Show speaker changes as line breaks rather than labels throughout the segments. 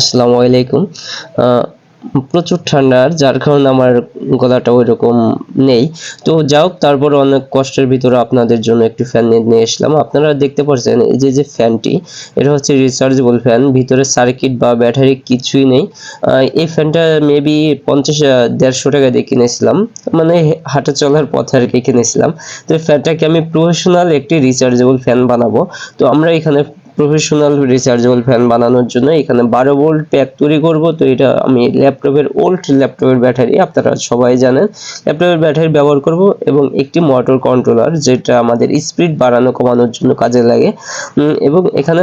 আসসালামু আলাইকুম। প্রচুর ঠান্ডার যার কারণে আমার গলাটা ওই রকম নেই। তো যাই হোক, তারপর অনেক কষ্টের ভিতরে আপনাদের জন্য একটি ফ্যান নিয়ে আসলাম আপনারা দেখতে পাচ্ছেন, এই যে যে ফ্যানটি এটা হচ্ছে রিচার্জেবল ফ্যান ভিতরে সার্কিট বা ব্যাটারি কিছুই নেই। এই ফ্যানটা মেবি পঞ্চাশ দেড়শো টাকা দিয়ে কিনেছিলাম। মানে হাঁটা চলার পথে আর কি কিনেছিলাম। তো ফ্যানটাকে আমি প্রফেশনাল একটি রিচার্জেবল ফ্যান বানাবো। তো আমরা এখানে প্রফেশনাল রিচার্জেবল ফ্যান বানানোর জন্য এখানে বারো ভোল্ট প্যাক তৈরি করব। তো এটা আমি ল্যাপটপের ওল্ড ল্যাপটপের ব্যাটারি, আপনারা সবাই জানেন। ল্যাপটপের ব্যাটারি ব্যবহার করব এবং একটি মোটর কন্ট্রোলার যেটা আমাদের স্পিড বাড়ানো, কমানোর জন্য কাজে লাগে। এবং এখানে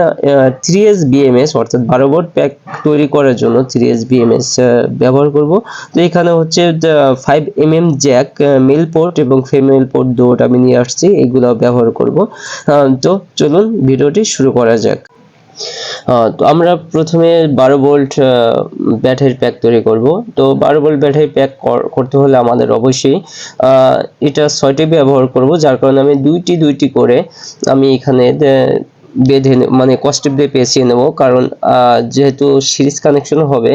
থ্রি এস বিএমএস অর্থাৎ বারো ভোল্ট প্যাক তৈরি করার জন্য থ্রি এস বিএমএস ব্যবহার করব। তো এখানে হচ্ছে five M M jack male port এবং ফিমেল পোর্ট দুটো আমি নিয়ে আসছি এগুলো ব্যবহার করব। তো চলুন, ভিডিওটি শুরু করা যাক। আহ, তো আমরা প্রথমে বারো ভোল্ট ব্যাটারি প্যাক তৈরি করব। তো বারো ভোল্ট ব্যাটারি প্যাক করতে হলে আমাদের অবশ্যই এটা ছয়টি ব্যবহার করব যার কারণে আমি দুইটি দুইটি করে আমি এখানে বেঁধে মানে কস্টেপ দিয়ে পেঁচিয়ে নেব। কারণ যেহেতু সিরিজ কানেকশন হবে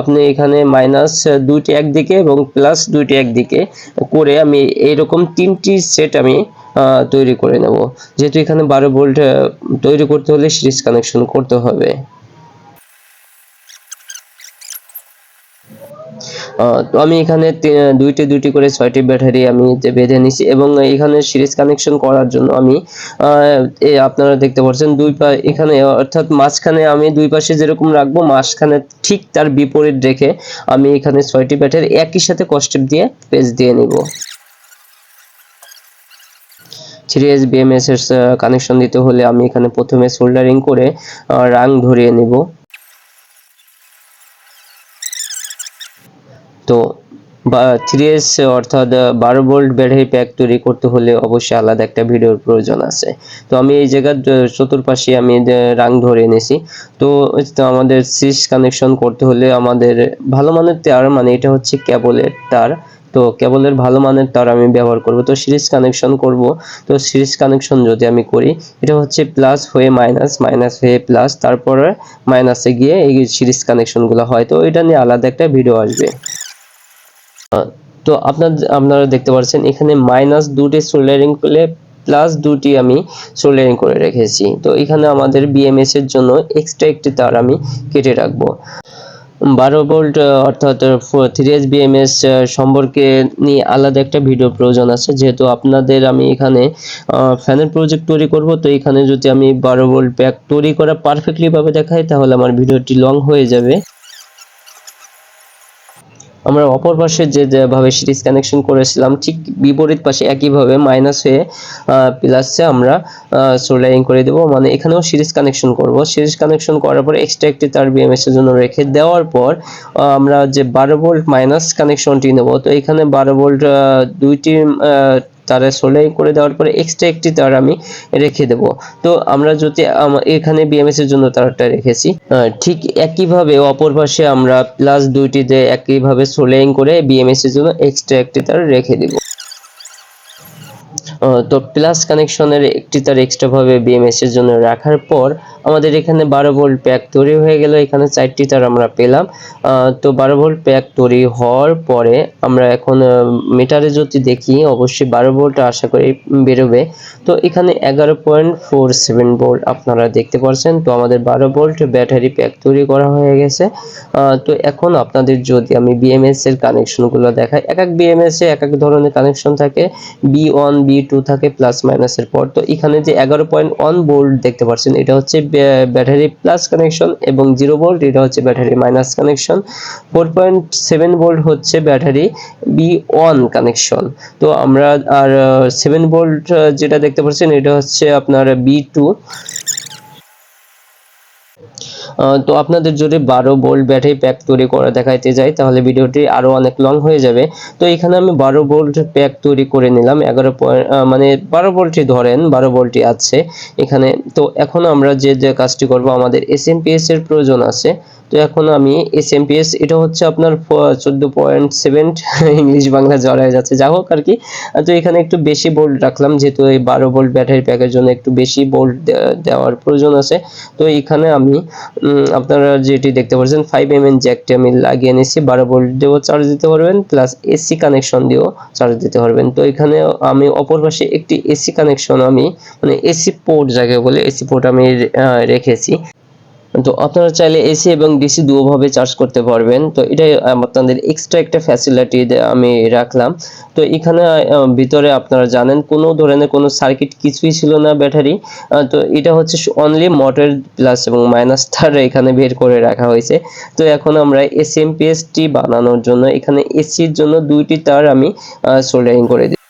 আপনি এখানে মাইনাস দুইটি একদিকে এবং প্লাস দুইটি একদিকে করে আমি এরকম তিনটি সেট আমি তৈরি করে নেব। যেহেতু এখানে বারো ভোল্ট তৈরি করতে হলে সিরিজ কানেকশন করতে হবে। তো আমি এখানে দুইটি দুইটি করে ছয়টি ব্যাটারি আমি বেঁধে নিছি এবং এখানে সিরিজ কানেকশন করার জন্য আমি আপনারা দেখতে পাচ্ছেন দুই পা, এখানে, অর্থাৎ মাঝখানে আমি দুই পাশে যেরকম রাখব, মাঝখানে ঠিক তার বিপরীত রেখে আমি এখানে ছয়টি ব্যাটারি একই সাথে কস্টেপ দিয়ে পেজ দিয়ে নিব। এস বিএমএস এর কানেকশন দিতে হলে আমি এখানে প্রথমে সোল্ডারিং করে রাং ধরিয়ে নেব। তো থ্রি এস অর্থাৎ বারো ভোল্ট ব্যাটারি প্যাক তৈরি করতে হলে অবশ্যই আলাদা একটা ভিডিওর প্রয়োজন আছে। তো আমি এই জায়গার চতুর্পাশে আমি রাং ধরে এনেছি তো আমাদের সিস কানেকশন করতে হলে আমাদের ভালো মানের তার মানে এটা হচ্ছে কেবলের তার। তো কেবলের ভালো মানের তার আমি ব্যবহার করব, তো সিরিজ কানেকশন করব। তো সিরিজ কানেকশন যদি আমি করি, এটা হচ্ছে প্লাস হয়ে মাইনাস মাইনাস হয়ে প্লাস তারপরে মাইনাসে গিয়ে এই সিরিজ কানেকশনগুলো হয়। তো এটা নিয়ে আলাদা একটা ভিডিও আসবে। তো আপনার, আপনারা দেখতে পাচ্ছেন এখানে মাইনাস দুটি সোল্ডারিং করলে প্লাস দুটি আমি সোল্ডারিং করে রেখেছি। তো এখানে আমাদের বিএমএস এর জন্য এক্সট্রা একটি তার আমি কেটে রাখব। বারো ভোল্ট অর্থাৎ থ্রি এস বিএমএস সম্পর্কে নিয়ে আলাদা একটা ভিডিও প্রয়োজন আছে। যেহেতু আপনাদের আমি এখানে ফ্যানের প্রজেক্ট তৈরি করব, তো এখানে যদি আমি বারো ভোল্ট প্যাক তৈরি করা পারফেক্টলি ভাবে দেখাই, তাহলে আমার ভিডিওটি লং হয়ে যাবে। আমরা অপর পাশে যে যেভাবে সিরিজ কানেকশন করেছিলাম, ঠিক বিপরীত পাশে একইভাবে মাইনাস হয়ে প্লাসে আমরা সোল্ডারিং করে দেবো। মানে এখানেও সিরিজ কানেকশন করব। সিরিজ কানেকশন করার পর এক্সট্রা একটি তার বিএমএস এর জন্য রেখে দেওয়ার পর আমরা যে বারো ভোল্ট মাইনাস কানেকশনটি নেব, তো এখানে বারো ভোল্ট দুইটি তারে সোল্ডারিং করে দেওয়ার পরে এক্সট্রা একটি তার আমি রেখে দেব। তো আমরা যদি এখানে বিএমএস এর জন্য তারটা রেখেছি। ঠিক একইভাবে অপর পাশে আমরা প্লাস দুইটিতে একইভাবে সোল্ডারিং করে বিএমএস এর জন্য এক্সট্রা একটি তার রেখে দিব। তো প্লাস কানেকশনের একটি তার এক্সট্রা ভাবে বিএমএস এর জন্য রাখার পর আমাদের এখানে বারো ভোল্ট প্যাক তৈরি হয়ে গেল। এখানে চারটি তার আমরা পেলাম। তো বারো ভোল্ট প্যাক তৈরি হওয়ার পরে আমরা এখন মিটারে যদি দেখি, অবশ্যই বারো ভোল্ট আশা করি বেরোবে। তো এখানে এগারো পয়েন্ট ফোর সেভেন ভোল্ট আপনারা দেখতে পাচ্ছেন তো আমাদের বারো ভোল্ট ব্যাটারি প্যাক তৈরি করা হয়ে গেছে। তো এখন আপনাদের যদি আমি বিএমএস এর কানেকশনগুলো দেখাই, এক এক বিএমএস এ এক এক ধরনের কানেকশন থাকে। বি ওয়ান বি টু থাকে প্লাস মাইনাসের পর। তো এখানে যে এগারো পয়েন্ট ওয়ান বোল্ট দেখতে পাচ্ছেন, এটা হচ্ছে ব্যাটারি প্লাস কানেকশন এবং জিরো বোল্ট এটা হচ্ছে battery minus connection four point seven volt হচ্ছে ব্যাটারি বি ওয়ান কানেকশন তো আমরা আর সেভেন বোল্ট যেটা দেখতে পাচ্ছেন, এটা হচ্ছে আপনার বি টু তো আপনাদের যদি বারো বোল্ট ব্যাটারি প্যাক তৈরি করা দেখাইতে যাই, তাহলে ভিডিওটি আরও অনেক লং হয়ে যাবে। তো এখানে আমি বারো বোল্ট প্যাক তৈরি করে নিলাম, এগারো মানে বারো ভোল্টই ধরেন, বারো ভোল্টই আছে এখানে। তো এখন আমরা যে যে কাজটি করব, আমাদের এস এস এর প্রয়োজন আছে। তো এখন আমি এস এম পি এস এটা হচ্ছে আপনার চোদ্দ পয়েন্ট সেভেন ইংলিশ বাংলা জড়ায় যাচ্ছে। যা হোক আর কি। তো এখানে একটু বেশি বোল্ট রাখলাম, যেহেতু এই বারো ভোল্ট ব্যাটারি প্যাকের জন্য একটু বেশি বোল্ট দেওয়ার প্রয়োজন আছে। তো এখানে আমি আপনারা যেটি দেখতে পাচ্ছেন ফাইভ এম এন জ্যাকটি আমি লাগিয়ে নিয়েছি বারো ভোল্ট দিয়েও চার্জ দিতে পারবেন প্লাস এসি কানেকশন দিয়েও চার্জ দিতে পারবেন। তো এখানে আমি অপর পাশে একটি এসি কানেকশন আমি মানে এসি পোর্ট যাকে বলে এসি পোর্ট আমি রেখেছি। তো আপনারা চাইলে এসি এবং ডিসি দুভাবে চার্জ করতে পারবেন। তো এটাই আপনাদের এক্সট্রা একটা ফ্যাসিলিটি আমি রাখলাম। তো এখানে ভিতরে আপনারা জানেন, কোনো ধরনের কোনো সার্কিট কিছুই ছিল না ব্যাটারি। তো এটা হচ্ছে অনলি মোটর প্লাস এবং মাইনাস তার এখানে বের করে রাখা হয়েছে। তো এখন আমরা এসএমপিএসটি বানানোর জন্য এখানে এসির জন্য দুইটি তার আমি সোল্ডারিং করে দিই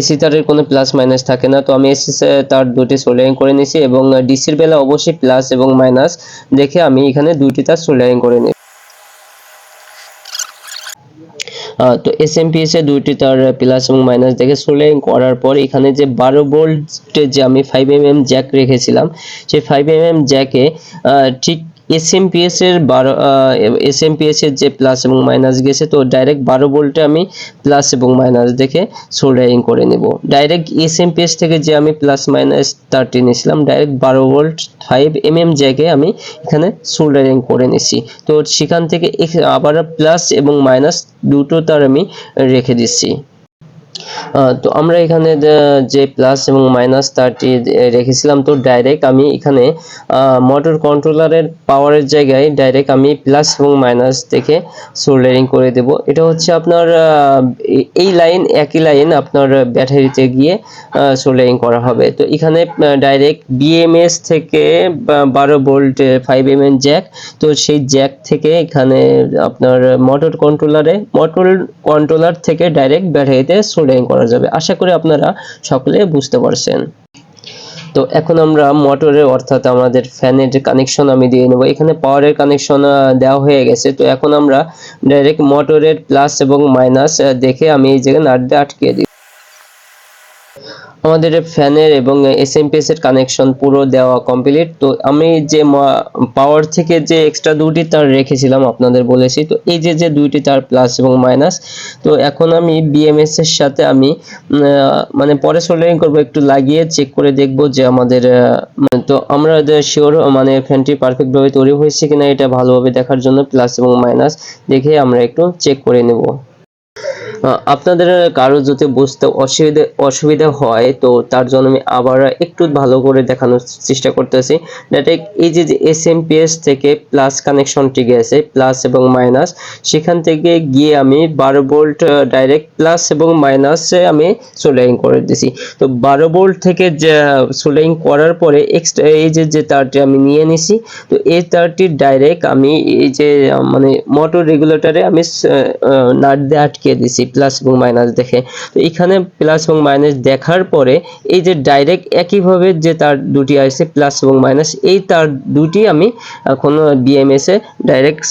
এসি তারের কোনো প্লাস মাইনাস থাকে না। তো আমি এসি তার দুটি সোল্ডারিং করে নিয়েছি এবং ডিসির বেলা অবশ্যই প্লাস এবং মাইনাস দেখে আমি এখানে দুইটি তার সোল্ডারিং করে নিই তো এস এম এ দুইটি তার প্লাস এবং মাইনাস দেখে সোল্ডারিং করার পর এখানে যে বারো ভোল্টের যে আমি ফাইভ এম এম জ্যাক রেখেছিলাম, সেই ফাইভ এম এম জ্যাকে ঠিক এস পি এস এর বারো এস এম পি এস এর যে প্লাস এবং মাইনাস গেছে, তো ডাইরেক্ট বারো ভোল্টে আমি প্লাস এবং মাইনাস দেখে সোল্ডারিং করে নেব। Direct S M P S থেকে যে আমি প্লাস মাইনাস তারটি নিয়েছিলাম ডাইরেক্ট বারো ভোল্ট ফাইভ এম এম জ্যাকে আমি এখানে সোল্ডারিং করে নিছি তো সেখান থেকে আবার প্লাস এবং মাইনাস দুটো তার আমি রেখে দিচ্ছি। তো আমরা এখানে যে- প্লাস এবং মাইনাস তারটি রেখেছিলাম, তো ডাইরেক্ট আমি এখানে মোটর কন্ট্রোলারের পাওয়ারের জায়গায় ডাইরেক্ট আমি প্লাস এবং মাইনাস দেখে সোল্ডারিং করে দেব। এটা হচ্ছে আপনার এই লাইন একই লাইন আপনার ব্যাটারিতে গিয়ে সোল্ডারিং করা হবে। তো এখানে ডাইরেক্ট বিএমএস থেকে বারো volt five M N jack তো সেই জ্যাক থেকে এখানে আপনার মোটর কন্ট্রোলারে মোটর কন্ট্রোলার থেকে ডাইরেক্ট ব্যাটারিতে সোল্ডারিং করা যাবে। আশা করি আপনারা সকলে বুঝতে পারছেন। তো এখন আমরা মোটরের অর্থাৎ আমাদের ফ্যানের কানেকশন আমি দিয়ে নেব। এখানে পাওয়ারের কানেকশন দেওয়া হয়ে গেছে। তো এখন আমরা ডাইরেক্ট মোটরের প্লাস এবং মাইনাস দেখে আমি এই জায়গায় নাটটা আটকে দিই। আমাদের ফ্যানের এবং এসএমপিএস এর কানেকশন পুরো দেওয়া কমপ্লিট তো আমি যে পাওয়ার থেকে যে এক্সট্রা দুটি তার রেখেছিলাম আপনাদের বলেছি। তো এই যে যে দুইটি তার প্লাস এবং মাইনাস তো এখন আমি বিএমএস এর সাথে আমি মানে পরে সোল্ডারিং করব, একটু লাগিয়ে চেক করে দেখব যে আমাদের মানে তো আমরা শিওর মানে ফ্যানটি পারফেক্ট ভাবে তৈরি হয়েছে কিনা এটা ভালোভাবে দেখার জন্য প্লাস এবং মাইনাস দেখে আমরা একটু চেক করে নেব। আপনাদের কারও যদি বুঝতে অসুবিধা অসুবিধা হয়, তো তার জন্য আমি আবার একটু ভালো করে দেখানোর চেষ্টা করতেছি। ডাইরেক্ট এই যে এস এম পি এস থেকে প্লাস কানেকশনটি গেছে প্লাস এবং মাইনাস সেখান থেকে গিয়ে আমি বারো ভোল্ট ডাইরেক্ট প্লাস এবং মাইনাসে আমি সোল্ডারিং করে দিছি। তো বারো ভোল্ট থেকে সোল্ডারিং করার পরে এক্সট্রা এই যে যে তারটি আমি নিয়ে নিছি, তো এই তারটি ডাইরেক্ট আমি এই যে মানে মোটর রেগুলেটরে আমি নাট দিয়ে আটকে দিছি। প্লাস এবং মাইনাস দেখে। তো এখানে প্লাস এবং মাইনাস দেখার পরে এই যে ডাইরেক্ট একইভাবে যে তার দুটি আসছে প্লাস এবং মাইনাস এই তার দুটি আমি এখন বিএমএসে ডাইরেক্ট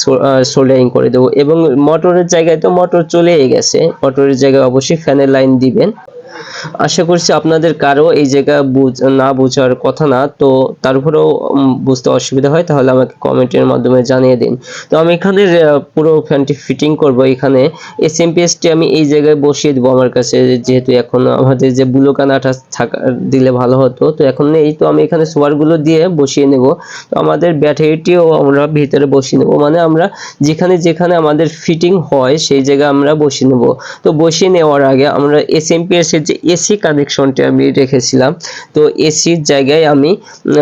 সোল্ডারিং করে দেবো। এবং মোটরের জায়গায় তো মোটর চলেই গেছে। মোটরের জায়গায় অবশ্যই ফ্যানের লাইন দিবেন। আশা করছি আপনাদের কারও এই জায়গা না বোঝার কথা না, তো তারপরেও বুঝতে অসুবিধা হয়, তাহলে আমাকে কমেন্টের মাধ্যমে জানিয়ে দিন। তো আমি এখানে পুরো ফ্যানটি ফিটিং করব এখানে। এস এসএমপিএসটি আমি এই জায়গায় বসিয়ে দেবো আমার কাছে, যেহেতু এখন আমাদের যে বুলোকানাটা থাকা, দিলে ভালো হতো, তো এখন নেই, তো আমি এখানে সোয়ারগুলো দিয়ে বসিয়ে নেব। তো আমাদের ব্যাটারিটিও আমরা ভিতরে বসিয়ে নেব মানে আমরা যেখানে যেখানে আমাদের ফিটিং হয়, সেই জায়গায় আমরা বসিয়ে নেব। তো বসিয়ে নেওয়ার আগে আমরা এসএমপিএস এর যে এসি কানেকশনটি আমি রেখেছিলাম। তো এসির জায়গায় আমি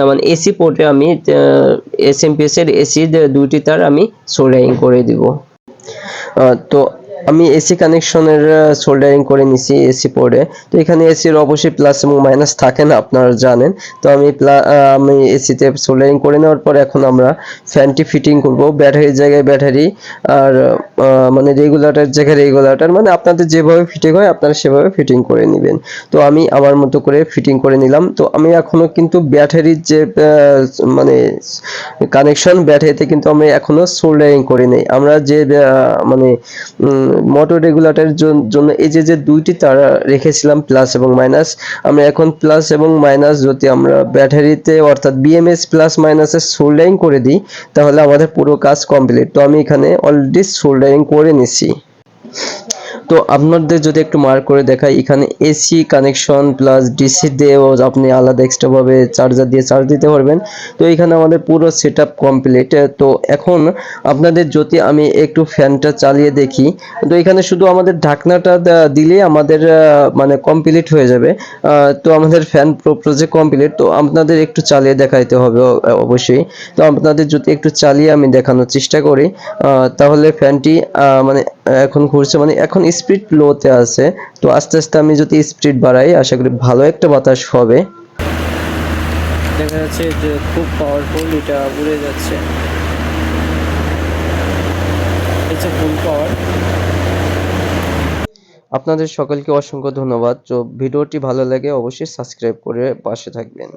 মানে এসি পোর্টে আমি এস এম পি এর এসি দুটি তার আমি সোল্ডারিং করে দিব। তো আমি এসি কানেকশনের সোল্ডারিং করে নিছি এসি পোর্টে তো এখানে এসির অবশ্যই প্লাস এবং মাইনাস থাকে না, আপনারা জানেন। তো আমি আমি এসিতে সোল্ডারিং করে নেওয়ার পর এখন আমরা ফ্যানটি ফিটিং করব। ব্যাটারির জায়গায় ব্যাটারি আর মানে রেগুলেটর জায়গায় রেগুলেটর মানে আপনাদের যেভাবে ফিটিং হয়, আপনারা সেভাবে ফিটিং করে নেবেন। তো আমি আমার মতো করে ফিটিং করে নিলাম। তো আমি এখনও কিন্তু ব্যাটারির যে মানে কানেকশন ব্যাটারিতে কিন্তু আমি এখনও সোল্ডারিং করি নাই। আমরা যে মানে মোটর রেগুলেটরের জন্য এই যে যে দুইটি তারা রেখেছিলাম প্লাস এবং মাইনাস আমরা এখন প্লাস এবং মাইনাস যদি আমরা ব্যাটারিতে, অর্থাৎ বিএমএস প্লাস মাইনাসের সোল্ডারিং করে দিই, তাহলে আমাদের পুরো কাজ কমপ্লিট তো আমি এখানে অলরেডি সোল্ডারিং করে নিছি। তো আপনাদের যদি একটু মার্ক করে দেখাই, এখানে এসি কানেকশন প্লাস ডিসি দিয়েও আপনি আলাদা এক্সট্রা ভাবে চার্জার দিয়ে চার্জ দিতে পারবেন। তো এখানে আমাদের পুরো সেট আপ কমপ্লিট তো এখন আপনাদের যদি আমি একটু ফ্যানটা চালিয়ে দেখি, তো এখানে শুধু আমাদের ঢাকনাটা দিলেই আমাদের মানে কমপ্লিট হয়ে যাবে। তো আমাদের ফ্যান প্রজেক্ট কমপ্লিট তো আপনাদের একটু চালিয়ে দেখাইতে হবে অবশ্যই। তো আপনাদের যদি একটু চালিয়ে আমি দেখানোর চেষ্টা করি তাহলে ফ্যানটি মানে এখন ঘুরছে মানে এখন স্পিড লোতে আছে তো আস্তে আস্তে আমি যদি স্পিড বাড়াই আশা করি ভালো একটা বাতাস হবে।
দেখা যাচ্ছে যে খুব পাওয়ারফুল এটা উড়ে যাচ্ছে। ফুল পাওয়ার
আপনাদের সকলকে অসংখ্য ধন্যবাদ। তো ভিডিওটি ভালো লাগে অবশ্যই সাবস্ক্রাইব করে পাশে থাকবেন।